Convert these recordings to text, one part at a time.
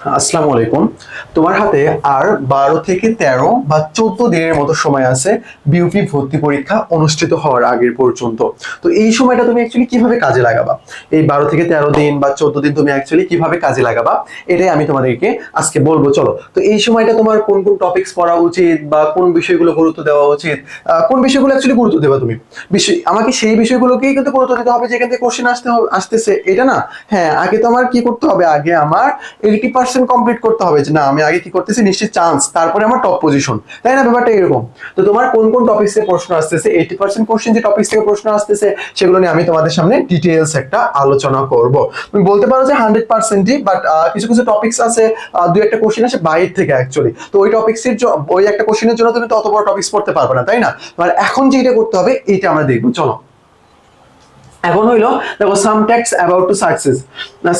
আসসালামু আলাইকুম। তোমার হাতে আর বারো থেকে তেরো বা চোদ্দ দিনের মতো সময় আছে বিউপি ভর্তি পরীক্ষা অনুষ্ঠিত হওয়ার আগের পর্যন্ত। তো এই সময়টা তুমি অ্যাকচুয়ালি কীভাবে কাজে লাগাবা? এই বারো থেকে তেরো দিন বা চোদ্দ দিন তুমি অ্যাকচুয়ালি কীভাবে কাজে লাগাবা? এটাই আমি তোমাদেরকে আজকে বলব, চলো। তো এই সময়টা তোমার কোন কোন টপিকস পড়া উচিত বা কোন বিষয়গুলো গুরুত্ব দেওয়া উচিত কোন বিষয়গুলো অ্যাকচুয়ালি গুরুত্ব দেবা তুমি? বিষয়, আমাকে সেই বিষয়গুলোকেই কিন্তু গুরুত্ব দিতে হবে যেখান থেকে কোশ্চেন আসতে হবে, আসতেছে। এটা না? হ্যাঁ আগে তো আমার কি করতে হবে? আগে আমার এইটি পার্সেন্ট কমপ্লিট করতে হবে যে না, আমি আগে কি করতেছি? নিশ্চিত চান্স তারপরে আমার টপ পজিশন তাই না? ব্যাপারটা এরকম। তো তোমার কোন কোন টপিক্স থেকে প্রশ্ন আসতেছে? এইটি পার্সেন্ট কোশ্চেন যে টপিক্স থেকে প্রশ্ন আসতেছে, সেগুলো নিয়ে আমি তোমাদের সামনে ডিটেলস একটা আলোচনা করব। তুমি বলতে পারো যে হান্ড্রেড পার্সেন্টই বাট কিছু কিছু টপিক্স আছে দুই একটা কোশ্চেন আসে বাইরে থেকে অ্যাকচুয়ালি তো ওই টপিক্সের ওই একটা কোশ্চেনের জন্য তুমি তো অত বড় টপিক্স পড়তে পারবে না, তাই না? এখন যেটা করতে হবে এটা আমরা দেখব। চলো। এখন হইল, দেখো some tax about to success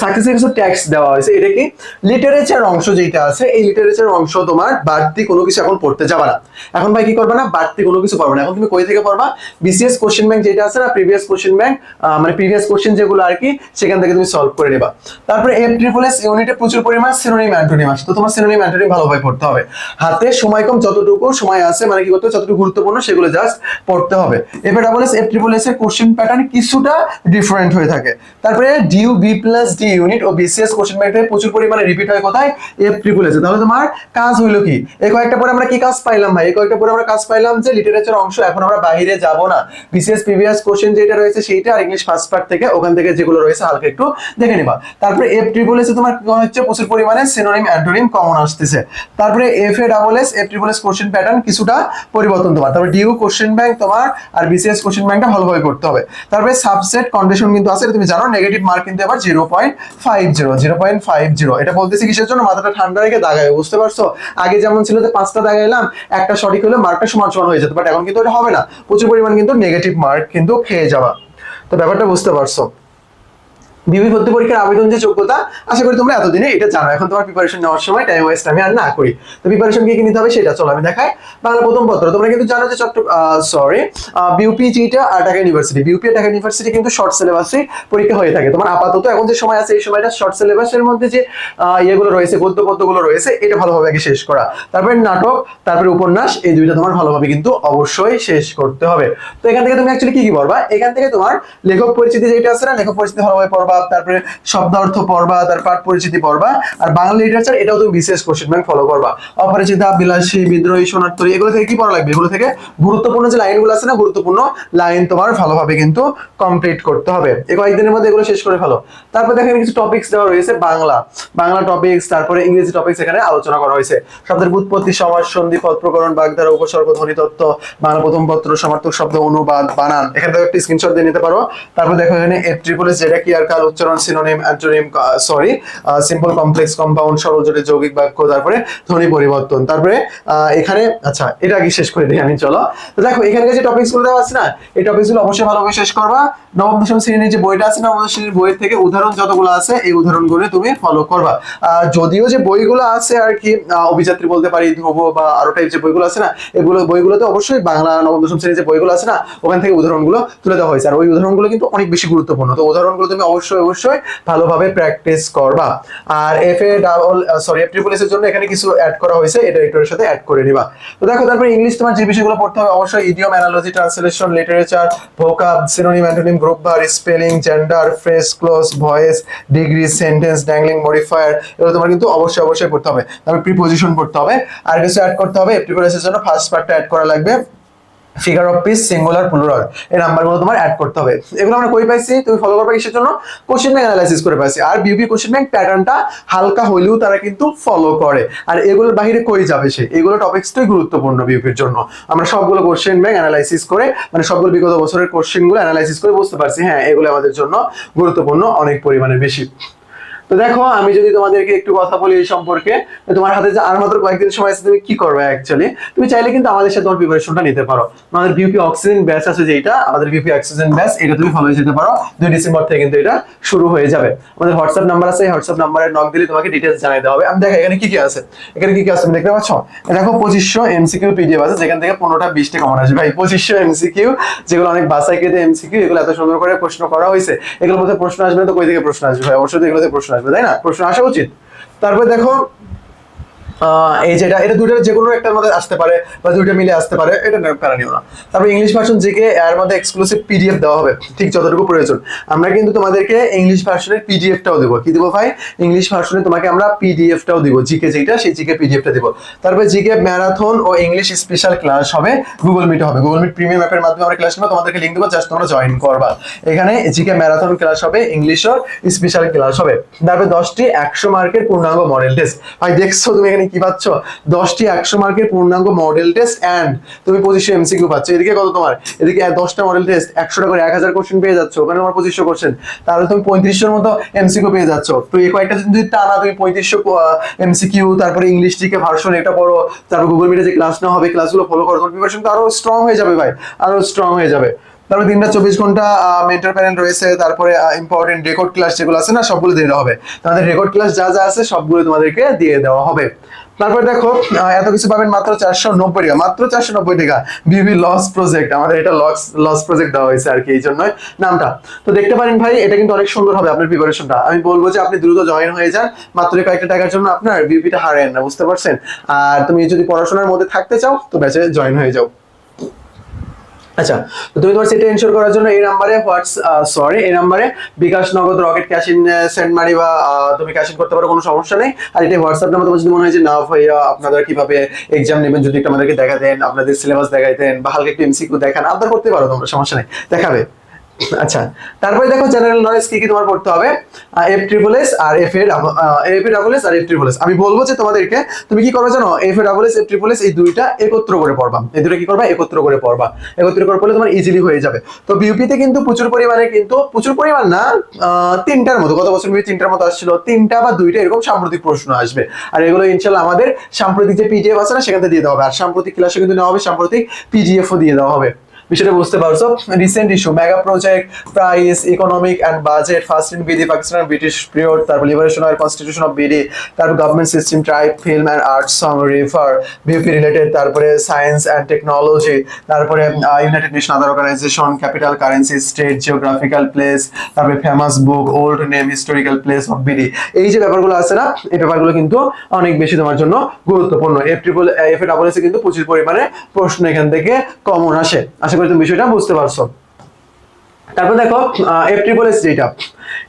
সাকসেসের কিছু ট্যাক্স দেওয়া হয়েছে। এটা কি? লিটারেচার অংশ যেটা আছে, এই লিটারেচার অংশ তোমার বাড়তি কোনো কিছু এখন পড়তে যাবে না। এখন ভাই কি করবে না? বাড়তি কোনো কিছু পারবে না। এখন তুমি কই থেকে পড়বা? বিসিএস কোশ্চেন ব্যাংক যেটা আছে না প্রিভিয়াস কোশ্চেন ব্যাংক মানে প্রিভিয়াস কোশ্চেন যেগুলো আর কি, সেখান থেকে তুমি সলভ করে নেবা। তারপরে এফ ট্রিপল এস ইউনিটে প্রচুর পরিমাণ সিনোনিম অ্যান্টোনিম আছে। তো তোমার সিনোনিম অ্যান্টোনিম ভালোভাবে পড়তে হবে। হাতে সময় কম, যতটুকু সময় আছে মানে কি করতে যতটুকু গুরুত্বপূর্ণ, সেগুলো জাস্ট পড়তে হবে। F double S F triple S এর কোশ্চেন প্যাটার্ন কিছুটা ডিফারেন্ট হয়ে থাকে। তারপরে DU B plus D unit ও বিসিএস কোশ্চেন ব্যাংকে প্রচুর পরিমাণে রিপিট হয় কোথায়? এফ ট্রিপল এস তাহলে তোমার কাজ হইল কি? এই কয়েকটা পরে আমরা কি কাজ পাইলাম ভাই? এই কয়েকটা পরে আমরা কাজ পাইলাম যে লিটারেচার অংশ এখন আমরা বাইরে যাব না। বিসিএস প্রিভিয়াস কোশ্চেন যেটা রয়েছে সেইটা আর ইংলিশ ফার্স্ট পার্ট থেকে ওখান থেকে যেগুলো রয়েছে হালকা একটু দেখে নিবা। তারপরে এফ ট্রিপল এস তোমার কি হচ্ছে? প্রচুর পরিমাণে সিনোনিম অ্যান্টোনিম কমন আসতেছে। তারপরে F A double S F triple S question pattern কিছুটা পরিবর্তন তোমার। তারপরে ডিউ কোশ্চেন ব্যাংক তোমার আর বিসিএস কোশ্চেন ব্যাংকটা ভালোভাবে করতে হবে। তারপরে সাবসেট কন্ডিশন কিন্তু আছে তুমি জানো নেগেটিভ মার্ক কিন্তু আবার zero point five zero zero point five zero এটা বলতেছি কিসের জন্য? মাথাটা ঠান্ডা রেখে দাগায় বুঝতে পারছ? আগে যেমন ছিল যে পাঁচটা দাগাইলাম, একটা সঠিক হলে মার্কটা সমান সমান হয়ে যেত বাট এখন কিন্তু এটা হবে না। প্রচুর পরিমাণ কিন্তু নেগেটিভ মার্ক কিন্তু খেয়ে যাওয়া তো ব্যাপারটা বুঝতে পারছ। বিবি ভর্তি পরীক্ষার আবেদন যে যোগ্যতা, আশা করি তোমরা এতদিনে এটা জানো। এখন তোমার প্রিপারেশন নেওয়ার সময় টাইম ওয়েস্ট আমি আর না করি। তো প্রিপারেশন কি নিতে হবে সেটা চলো আমি দেখাই। বাংলা প্রথম পত্র, তোমরা কিন্তু জানো যে চট্ট সরি বিউপি যেটা আর ঢাকা ইউনিভার্সিটি বিউপি আর ঢাকা ইউনিভার্সিটি কিন্তু শর্ট সিলেবাসে পরীক্ষা হয়ে থাকে। তোমার আপাতত এখন যে সময় আছে, এই সময়টা শর্ট সিলেবাসের মধ্যে যে ইয়েগুলো রয়েছে, গদ্য পদ্যগুলো রয়েছে, এটা ভালোভাবে আগে শেষ করা। তারপরে নাটক, তারপরে উপন্যাস, এই দুইটা তোমার ভালোভাবে কিন্তু অবশ্যই শেষ করতে হবে। তো এখান থেকে তুমি অ্যাকচুয়ালি কি কি পড়বা? এখান থেকে তোমার লেখক পরিচিতি যেটা আছে না, লেখক পরিচিতি ভালোভাবে পড়বা তারপরে শব্দার্থ পড়বা, তার পাঠ পরিচিতি পড়বা, আর বাংলা লিটারেচার এটাও তুমি বিশেষ কোশ্চেন ব্যাংক ফলো করবা। অপরিচিতা, বিলাসী, বিদ্রোহী, সোনার্তরী, এগুলো থেকে কি পড়া লাগবে? এগুলো থেকে গুরুত্বপূর্ণ যে লাইনগুলো আছে না, গুরুত্বপূর্ণ লাইন তোমার ভালোভাবে কিন্তু কমপ্লিট করতে হবে। এই কয়েকদিনের মধ্যে এগুলো শেষ করে ফেলো। তারপর দেখেন কিছু টপিকস দেওয়া রয়েছে, বাংলা। বাংলা টপিকস তারপরে ইংরেজি টপিকস এখানে আলোচনা করা হয়েছে। শব্দের উৎপত্তি, সমাজ, সন্ধি, পদ প্রকরণ বাগধারা উপসর্গ, ধ্বনি তত্ত্ব, বাংলা প্রথম পত্র, সমার্থক শব্দ, অনুবাদ, বানান। এখান একটা স্ক্রিনশট দিয়ে নিতে পারো। তারপর দেখো এখানে এফ ট্রিপল এস যেটা কি আর কাল উচ্চারণ synonym antonym sorry simple complex compound সরল, জটিল, যৌগিক বাক্য, তারপরে ধ্বনি পরিবর্তন। তারপরে এখানে আচ্ছা এটা আগে শেষ করে দিই আমি, চলো। তো দেখো এখানে যে টপিকসগুলো দেওয়া আছে না, এই টপিকসগুলো অবশ্যই ভালোভাবে শেষ করবা। নবম, দশম শ্রেণির যে বইটা আছে নবম শ্রেণির বইয়ের থেকে উদাহরণ যতগুলো আছে, এই উদাহরণগুলো তুমি ফলো করবা। যদিও যে বইগুলো আছে আর কি অভিযাত্রী বলতে পারি, ধ্রুব বা আরও টাইপ যে বইগুলো আছে না, এগুলো, বইগুলোতে অবশ্যই বাংলা নবম, দশম শ্রেণির যে বইগুলো আছে না, ওখান থেকে উদাহরণগুলো তুলে দেওয়া হয়েছে। আর ওই উদাহরণগুলো কিন্তু অনেক বেশি গুরুত্বপূর্ণ। তো উদাহরণগুলো তুমি অবশ্যই অবশ্যই অবশ্যই ভালোভাবে প্র্যাকটিস করবা। আর F A double sorry F triple S এর জন্য এখানে কিছু অ্যাড করা হয়েছে, এটা একটুর সাথে অ্যাড করে নিবা। তো দেখো, তারপরে ইংলিশ তোমার যে বিষয়গুলো পড়তে হবে, অবশ্যই idiom analogy translation literature vocab synonym antonym group বার spelling gender phrase clause voice degree sentence dangling modifier এগুলো তোমার কিন্তু অবশ্যই অবশ্যই পড়তে হবে। তারপর প্রিপোজিশন পড়তে হবে। আর কিছু অ্যাড করতে হবে এফ ট্রিপল এস এর জন্য ফার্স্ট পার্টটা অ্যাড করা লাগবে। Figure of speech singular plural এই নাম্বারগুলো তোমার অ্যাড করতে হবে। এগুলো আমরা কই পাইছি? তুমি ফলো করবে কিসের জন্য? কোশ্চেন ব্যাংক অ্যানালাইসিস করে পাইছি। আর বিউপি কোশ্চেন ব্যাংক প্যাটার্নটা হালকা হইলেও তারা কিন্তু ফলো করে। আর এগুলোর বাইরে কই যাবে সে? এগুলো টপিকসটাই গুরুত্বপূর্ণ বিউপির জন্য। আমরা সবগুলো কোশ্চেন ব্যাংক অ্যানালাইসিস করে মানে সবগুলো বিগত বছরের কোশ্চেনগুলো অ্যানালাইসিস করে বুঝতে পারছি। হ্যাঁ এগুলো আমাদের জন্য গুরুত্বপূর্ণ, অনেক পরিমাণে বেশি। তো দেখো, আমি যদি তোমাদেরকে একটু কথা বলি এই সম্পর্কে তোমার হাতে যে আর মাত্র কয়েকদিন সময় আছে, তুমি কি করবে অ্যাকচুয়ালি তুমি চাইলে কিন্তু আমাদের সাথে তোমার প্রিপারেশনটা নিতে পারো। আমাদের বিউপি অক্সিজেন ব্যাচ আছে যেটা আমাদের বিউপি অক্সিজেন ব্যাচ এটা তুমি ফলো যেতে পারো। দুই ডিসেম্বর থেকে কিন্তু এটা শুরু হয়ে যাবে। আমাদের হোয়াটসঅ্যাপ নাম্বার আছে হোয়াটসঅ্যাপ নাম্বারে নক দিলে তোমাকে ডিটেলস জানাই দেওয়া হবে। আমি দেখো, এখানে কি কি আছে? এখানে কি কি আছে তুমি দেখতে পাচ্ছ? দেখো, পঁচিশশো এমসিকিউ পিডিএফ আছে, যেখান থেকে পনেরোটা বিশটা কমন আসবে ভাই, পঁচিশশো এমসিকিউ যেগুলো অনেক বাসাই কেটে এমসিকিউ এগুলো এত সুন্দর করে প্রশ্ন করা হয়েছে। এগুলোর মধ্যে প্রশ্ন আসবে না তো কই থেকে প্রশ্ন আসবে? ভাই, অবশ্যই এগুলোতে প্রশ্ন আসবে তাই না? প্রশ্ন আসা উচিত। তারপরে দেখো এই যেটা, এটা দুইটার যে কোনো একটার মধ্যে আসতে পারে বা দুইটা মিলে আসতে পারে, এটা না তারপর ইংলিশ ভার্সন জিকে এর মধ্যে এক্সক্লুসিভ পিডিএফ দেওয়া হবে, ঠিক যতটুকু প্রয়োজন। আমরা কিন্তু তোমাদেরকে ইংলিশ ভার্সনের পিডিএফটাও দেবো। কি দেবো ভাই? ইংলিশ ভার্সনে তোমাকে আমরা পিডিএফটাও দিব জিকে যেটা সেই জিকে পিডিএফটা তারপরে জিকে ম্যারাথন ও ইংলিশ স্পেশাল ক্লাস হবে গুগল মিটে হবে। গুগল মিট প্রিমিয়াম অ্যাপের মাধ্যমে আমরা ক্লাস নেব, তোমাদেরকে লিঙ্ক দেবো জাস্ট তোমরা জয়েন করবা। এখানে জিকে ম্যারাথন ক্লাস হবে ইংলিশও স্পেশাল ক্লাস হবে। তারপরে দশটি একশো মার্কের পূর্ণাঙ্গ মডেল টেস্ট ভাই, দেখছ তুমি এখানে কি পাচ্ছ? দশটি একশো মার্কের পূর্ণাঙ্গ মডেল টেস্ট অ্যান্ড তুমি পঁচিশশো এমসিকিউ পাচ্ছ। এদিকে কত তোমার? এদিকে দশটা মডেল টেস্ট একশো করে এক হাজার কোশ্চেন পেয়ে যাচ্ছ। ওখানে তোমার পঁচিশশো কোশ্চেন তাহলে তুমি পঁয়ত্রিশশোর মতো এমসিকিউ পেয়ে যাচ্ছ। তো এই কয়েকটা যদি টানা তুমি পঁয়ত্রিশশো এমসিকিউ তারপরে ইংলিশ দিকে ভার্সন এটা পড়ো। তারপর গুগল মিটে যে ক্লাস না হবে ক্লাসগুলো ফলো করো। তোমার প্রিপারেশন তো আরও স্ট্রং হয়ে যাবে ভাই। আরও স্ট্রং হয়ে যাবে। তারপরে দিনটা চব্বিশ ঘণ্টা মেন্টার প্যানেল রয়েছে, তারপরে ইম্পর্টেন্ট রেকর্ড ক্লাস যেগুলো আছে না, সবগুলো দিয়ে দেওয়া হবে। তোমাদের রেকর্ড ক্লাস যা যা আছে সবগুলো তোমাদেরকে দিয়ে দেওয়া হবে। তারপর দেখো এত কিছু পাবেন মাত্র চারশো নব্বই টাকা। মাত্র চারশো নব্বই টাকা বিবি লস প্রজেক্ট আমাদের এটা লস লস প্রজেক্ট দেওয়া হয়েছে আর কি, এই জন্যই নামটা। তো দেখতে পারেন ভাই, এটা কিন্তু অনেক সুন্দর হবে আপনার প্রিপারেশনটা আমি বলব যে আপনি দ্রুত জয়েন হয়ে যান, মাত্র কয়েকটা টাকার জন্য আপনার বিপিটা হারেন না বুঝতে পারছেন? আর তুমি যদি পড়াশোনার মধ্যে থাকতে চাও, তো ব্যাচে জয়েন হয়ে যাও। আচ্ছা তো তুমি তোমার সেটা এনশোর করার জন্য এই নাম্বারে হোয়াটস সরি এই নাম্বারে বিকাশ নগদ রকেট ক্যাশ ইন সেন্ড মারি বা তুমি ক্যাশ ইন করতে পারো, কোনো সমস্যা নেই। আর এটা হোয়াটসঅ্যাপ নাম্বার তোমার যদি মনে হয় যে না ভাইয়া, আপনারা কীভাবে এক্সাম নেবেন, যদি একটু আমাদেরকে দেখা দেন আপনাদের সিলেবাস দেখাই দেন বা হালকা একটু এমসিকিউ দেখান, আবদার করতে পারো তোমরা, সমস্যা নেই, দেখাবে। আচ্ছা তারপরে দেখো জেনারেল নলেজ কি কি তোমার পড়তে হবে? F triple S R F A F A double S R F triple S আমি বলব যে তোমাদেরকে, তুমি কি করবে জানো? F A double S F triple S এই দুইটা একত্র করে পড়বা। এই দুটো কি করবা? একত্র করে পড়বা। একত্র করে পড়লে তোমার ইজিলি হয়ে যাবে। তো বিউপিতে কিন্তু প্রচুর পরিমাণে কিন্তু, প্রচুর পরিমাণ না তিনটার মতো। গত বছর বিউপি তিনটার মতো আসছিল। তিনটা বা দুইটা এরকম সাম্প্রতিক প্রশ্ন আসবে। আর এগুলো ইনশাল্লাহ আমাদের সাম্প্রতিক যে পিডিএফ আছে না, সেখান দিয়ে দেওয়া হবে। আর সাম্প্রতিক ক্লাসে কিন্তু নেওয়া হবে সাম্প্রতিক পিডিএফও দিয়ে দেওয়া হবে। বিষয়টা বুঝতে পারছ। Recent issue mega project price economic and budget first in BD Pakistan British period তারপর লিবারেশন আর কনস্টিটিউশন অফ বিডি তারপর government system tribe film and art song refer BUP related তারপরে সায়েন্স অ্যান্ড টেকনোলজি তারপরে united nation other organisation capital currency state geographical place তারপরে famous book old name historical place of BD এই যে ব্যাপারগুলো আছে না, এই ব্যাপারগুলো কিন্তু অনেক বেশি তোমার জন্য গুরুত্বপূর্ণ। F triple F A double এসে কিন্তু প্রচুর পরিমাণে প্রশ্ন এখান থেকে কমন আসে। আশা করি তুমি বিষয়টা বুঝতে পারছ। তারপর দেখো এফ ট্রিপল এস যেটা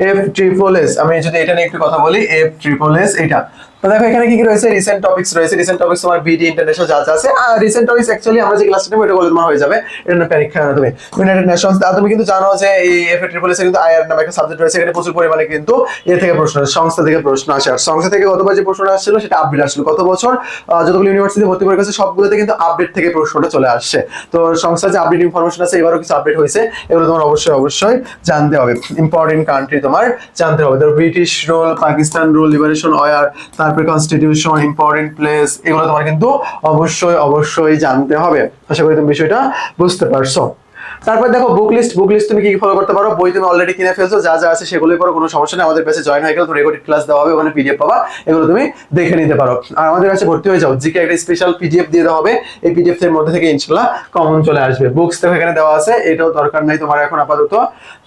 এফ ট্রিপল এস আমি যদি এটা নিয়ে একটু কথা বলি এফ ট্রিপল এস এটা। তো দেখো, এখানে কি কি রয়েছে? রিসেন্ট টপিকস রয়েছে। রিসেন্ট টপিকস তোমার বিডি ইন্টারন্যাশনাল যা আছে। আর রিসেন্ট অ্যাকচুয়ালি আমরা যে এটা তোমার হয়ে যাবে। এটা তুমি। ইউনাইটেড নেশনস তুমি কিন্তু জানো যে এই কিন্তু নামে একটা সাবজেক্ট রয়েছে। এখানে প্রচুর পরিমাণে কিন্তু এ থেকে প্রশ্ন সংস্থা থেকে প্রশ্ন আসে। আর সংস্থা থেকে গতবার যে প্রশ্নটা আসছিল, সেটা আপডেট আসছিল গত বছর যতগুলো ইউনিভার্সিটি ভর্তি সবগুলোতে কিন্তু আপডেট থেকে প্রশ্নটা চলে আসছে। তো সংস্থার যে আপডেট ইনফরমেশন আছে, এবারও কিছু আপডেট হয়েছে। এগুলো তোমার অবশ্যই অবশ্যই জানতে হবে। ইম্পর্টেন্ট কান্ট্রি তোমার জানতে হবে। British rule Pakistan rule liberation war তারপরে কনস্টিটিউশন ইম্পর্টেন্ট প্লেস এগুলো তোমার কিন্তু অবশ্যই অবশ্যই জানতে হবে। আশা করি তুমি বিষয়টা বুঝতে পারছ। তারপর দেখো বুক লিস্ট বুক লিস্ট তুমি কি ফলো করতে পারো? বই তুমি অলরেডি কিনে ফেলছো, যা যা আছে সেগুলোই পড়ো, কোনো সমস্যা নেই। আমাদের কাছে জয়েন হয়ে গেলে তো রেকর্ডেড ক্লাস দেওয়া হবে, ওখানে পিডিএফ পাবা, এগুলো তুমি দেখে নিতে পারো। আর আমাদের কাছে ভর্তি হয়ে যাও, জিকে একটা স্পেশাল পিডিএফ দিয়ে দেওয়া হবে, এই পিডিএফ এর মধ্যে থেকে ইনশাল্লাহ কমন চলে আসবে। বুকস তো এখানে দেওয়া আছে, এটাও দরকার নাই তোমার এখন আপাতত।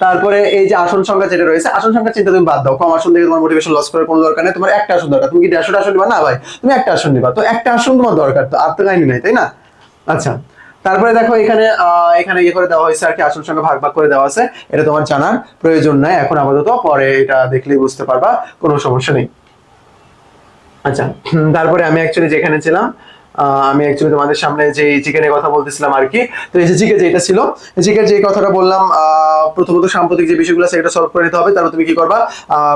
তারপরে এই যে আসন সংখ্যা যেটা রয়েছে, আসন সংখ্যা চিন্তা তুমি বাদ দাও, কম আসন থেকে তোমার মোটিভেশন লস করার কোনো দরকার নেই। তোমার একটা আসন দরকার, তুমি কি দেড়শোটা আসন নিবা? না ভাই, তুমি একটা আসন নিবা। তো একটা আসন তোমার দরকার, তো আর তো কাহিনী নাই, তাই না? আচ্ছা তারপরে দেখো এখানে এখানে ইয়ে করে দেওয়া হয়েছে আর কি আসন সঙ্গে ভাগ ভাগ করে দেওয়া আছে। এটা তোমার জানার প্রয়োজন নাই। এখন আপাতত পরে এটা দেখলেই বুঝতে পারবা, কোনো সমস্যা নেই। আচ্ছা তারপরে আমি অ্যাকচুয়ালি যেখানে ছিলাম আমি অ্যাকচুয়ালি তোমাদের সামনে যে চিকেনের কথা বলতেছিলাম আর কি, তো এই যে চিকেন যেটা ছিল চিকেন যে কথাটা বললাম প্রথমত সাম্প্রতিক যে বিষয়গুলো আছে, এটা সলভ করে নিতে হবে। তারপর তুমি কি করবা?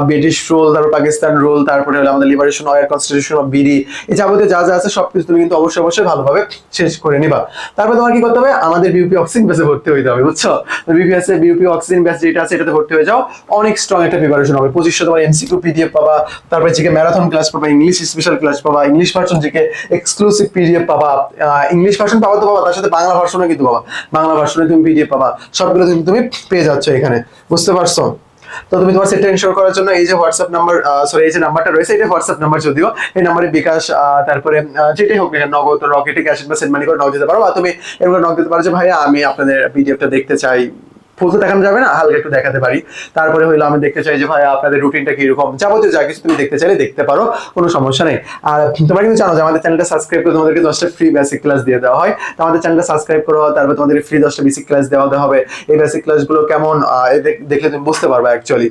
ব্রিটিশ রুল তারপর পাকিস্তান রুল তারপরে হলো আমাদের liberation war constitution of BD এই যাবতীয় যা যা আছে, সবকিছু তুমি কিন্তু অবশ্যই অবশ্যই ভালোভাবে শেষ করে নিবা। তারপর তোমার কি করতে হবে? আমাদের বিউপি অক্সিজেন ব্যাচে ভর্তি হইতে হবে, বুঝছ? বিউপি আছে বিউপি অক্সিজেন ব্যাচ যেটা আছে, এটাতে ভর্তি হয়ে যাও। অনেক স্ট্রং একটা প্রিপারেশন হবে। পঁচিশশো তোমার এমসিকিউ পিডিএফ পাবা, তারপরে জিকে ম্যারাথন ক্লাস পাবা ইংলিশ স্পেশাল ক্লাস পাবা English version GK exclusive PDF পাবা ইংলিশ ভার্সন পাবা তো পাবা, তার সাথে বাংলা ভার্সনও কিন্তু পাবা। বাংলা ভার্সনে তুমি পিডিএফ পাবা। সবগুলো তুমি পেয়ে যাচ্ছ এখানে। বুঝতে পারছ? তো তুমি তোমার সেটটা ইনশোর করার জন্য এই যে হোয়াটসঅ্যাপ নাম্বার সরি এই যে নাম্বারটা রয়েছে, এটা হোয়াটসঅ্যাপ নাম্বার যদিও, এই নাম্বারে বিকাশ তারপরে যেটাই হোক নগদ, রকেটে ক্যাশ বা সেন্ড মানি করে নক দিতে পারো। বা তুমি এরকম নক দিতে পারো যে, ভাইয়া, আমি আপনাদের পিডিএফটা দেখতে চাই। ফুল তো দেখানো যাবে না, হালকা একটু দেখাতে পারি। তারপরে হইল আমি দেখতে চাই যে ভাই আপনাদের রুটিনটা কীরকম। যাবতীয় যা কিছু তুমি দেখতে চাইলে দেখতে পারো, কোনো সমস্যা নেই। আর তোমরা কিন্তু জানো যে আমাদের চ্যানেলটা সাবস্ক্রাইব করে তোমাদেরকে দশটা ফ্রি বেসিক ক্লাস দিয়ে দেওয়া হয়। তো আমাদের চ্যানেলটা সাবস্ক্রাইব করো, তারপর তোমাদের ফ্রি দশটা বেসিক ক্লাস দেওয়া হবে। এই বেসিক ক্লাসগুলো কেমন দেখলে তুমি বুঝতে পারবে অ্যাকচুয়ালি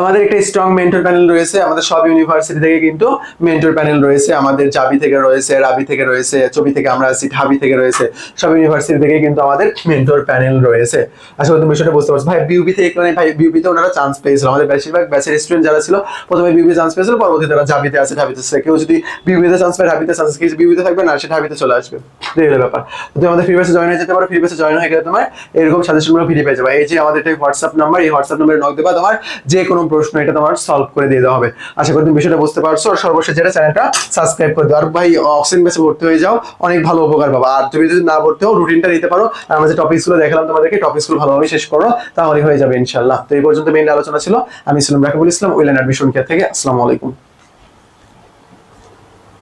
আমাদের একটা স্ট্রং মেন্টর প্যানেল রয়েছে, আমাদের সব ইউনিভার্সিটি থেকে কিন্তু মেন্টর প্যানেল রয়েছে, আমাদের জাবি থেকে রয়েছে, রাবি থেকে রয়েছে চবি থেকে আমরা আছি, ঢাবি থেকে রয়েছে, সব ইউনিভার্সিটি থেকে কিন্তু আমাদের মেন্টর প্যানেল রয়েছে। করি তুমি বিষয়টা বুঝতে পারছ। ভাই বিউপি থেকে মানে ভাই বিউপিতে ওনারা চান্স পেয়েছিল। আমাদের বেশিরভাগ ব্যাচের স্টুডেন্ট যারা ছিল, প্রথমে বিউপি চান্স পেয়েছিল, পরবর্তীতে তারা জাবিতে আছে, ঢাবিতে আছে। কেউ যদি বিউপিতে চান্স পায়, ঢাবিতে চান্স কিছু বিউপিতে থাকবে, না, সে ঢাবিতে চলে আসবে। এই হলো ব্যাপার। তুমি আমাদের ফ্রি ব্যাচে জয়েন হয়ে যেতে পারো ফ্রি ব্যাচে জয়েন হয়ে গেলে তোমার এরকম সাজেশনগুলো ফ্রি পেয়ে যাবে। এই যে আমাদের একটা হোয়াটসঅ্যাপ নাম্বার এই হোয়াটসঅ্যাপ নাম্বারে নক দেবা। তোমার যে কোনো প্রশ্ন এটা তোমার সলভ করে দিয়ে দেওয়া হবে। আশা করি তুমি বিষয়টা বুঝতে পারছ। আর সর্বশেষ যেটা, চ্যানেলটা সাবস্ক্রাইব করে দাও। আর ভাই অক্সিজেন বেসে ভর্তি হয়ে যাও। অনেক ভালো উপকার পাবো। আর তুমি যদি না ভর্তি হও রুটিনটা নিতে পারো। আর আমরা যে টপিকসগুলো দেখালাম তোমাদেরকে টপিকসগুলো ভালোভাবে শেষ করো তাহলে হয়ে যাবে ইনশাল্লাহ তো এই পর্যন্ত মেইন আলোচনা ছিল। আমি ছিলাম রাকিবুল ইসলাম, উইলেন অ্যাডমিশন কেয়ার থেকে। আসসালামু আলাইকুম।